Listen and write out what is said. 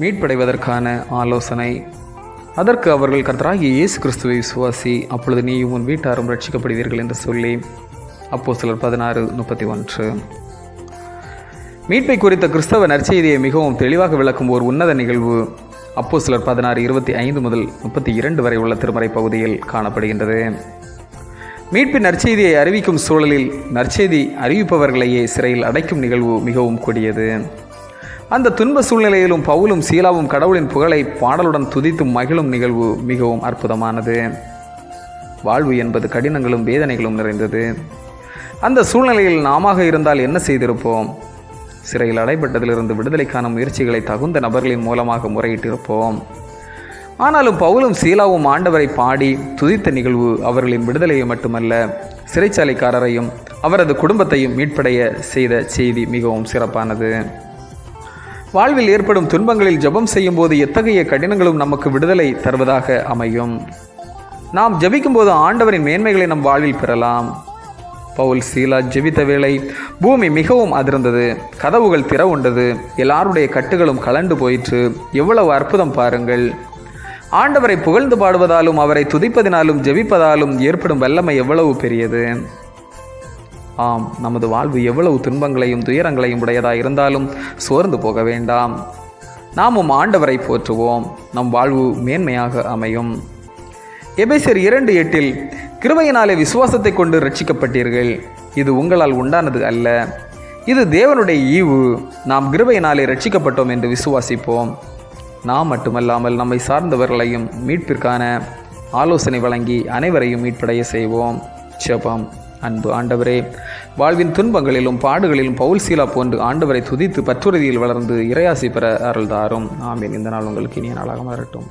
மீட்படைவதற்கான ஆலோசனை. அதற்கு அவர்கள் கர்த்தராகிய இயேசு கிறிஸ்துவை விசுவாசி அப்பொழுது நீயும் உன் வீட்டாரும் ரட்சிக்கப்படுவீர்கள் என்று சொல்லி அப்போ சிலர் பதினாறு முப்பத்தி ஒன்று மீட்பை குறித்த கிறிஸ்தவ நற்செய்தியை மிகவும் தெளிவாக விளக்கும் ஒரு உன்னத நிகழ்வு அப்போ சிலர் பதினாறு இருபத்தி ஐந்து முதல் முப்பத்தி இரண்டு வரை உள்ள திருமறை பகுதியில் காணப்படுகின்றது. மீட்பின் நற்செய்தியை அறிவிக்கும் சூழலில் நற்செய்தி அறிவிப்பவர்களையே சிறையில் அடைக்கும் நிகழ்வு மிகவும் கொடியது. அந்த துன்ப சூழ்நிலையிலும் பவுலும் சீலாவும் கடவுளின் புகழை பாடலுடன் துதித்து மகிழும் நிகழ்வு மிகவும் அற்புதமானது. வாழ்வு என்பது கடினங்களும் வேதனைகளும் நிறைந்தது. அந்த சூழ்நிலையில் நாமாக இருந்தால் என்ன செய்திருப்போம்? சிறையில் அடைபட்டதிலிருந்து விடுதலைக்கான முயற்சிகளை தகுந்த நபர்களின் மூலமாக முறையிட்டிருப்போம். ஆனாலும் பவுலும் சீலாவும் ஆண்டவரை பாடி துதித்த நிகழ்வு அவர்களின் விடுதலையை மட்டுமல்ல சிறைச்சாலைக்காரரையும் அவரது குடும்பத்தையும் மீட்படைய செய்த செய்தி மிகவும் சிறப்பானது. வாழ்வில் ஏற்படும் துன்பங்களில் ஜெபம் செய்யும்போது எத்தகைய கடினங்களும் நமக்கு விடுதலை தருவதாக அமையும். நாம் ஜெபிக்கும்போது ஆண்டவரின் மேன்மைகளை நம் வாழ்வில் பெறலாம். பவுல் சீலா ஜெபித்த வேளை பூமி மிகவும் அதிர்ந்தது. கதவுகள் திறவுண்டது எல்லாருடைய கட்டுகளும் கலண்டு போயிற்று. எவ்வளவு அற்புதம் பாருங்கள். ஆண்டவரை புகழ்ந்து பாடுவதாலும் அவரை துதிப்பதினாலும் ஜெபிப்பதாலும் ஏற்படும் வல்லமை எவ்வளவு பெரியது. ஆம் நமது வாழ்வு எவ்வளவு துன்பங்களையும் துயரங்களையும் உடையதாக இருந்தாலும் சோர்ந்து போக வேண்டாம். நாமும் ஆண்டவரை போற்றுவோம். நம் வாழ்வு மேன்மையாக அமையும். எபேசியர் இரண்டு எட்டில் கிருபையினாலே விசுவாசத்தை கொண்டு ரட்சிக்கப்பட்டீர்கள் இது உங்களால் உண்டானது அல்ல. இது தேவனுடைய ஈவு. நாம் கிருபையினாலே ரட்சிக்கப்பட்டோம் என்று விசுவாசிப்போம். நாம் மட்டுமல்லாமல் நம்மை சார்ந்தவர்களையும் மீட்பிற்கான ஆலோசனை வழங்கி அனைவரையும் மீட்படைய செய்வோம். ஜெபம். அன்பு ஆண்டவரே. வாழ்வின் துன்பங்களிலும் பாடுகளிலும் பவுல் சீலா போன்று ஆண்டவரை துதித்து பற்றுறுதியில் வளர்ந்து இறையாசி பெற அருள்தாரும். ஆமீன். இந்த நாள் உங்களுக்கு இனிய நாளாக மாறட்டும்.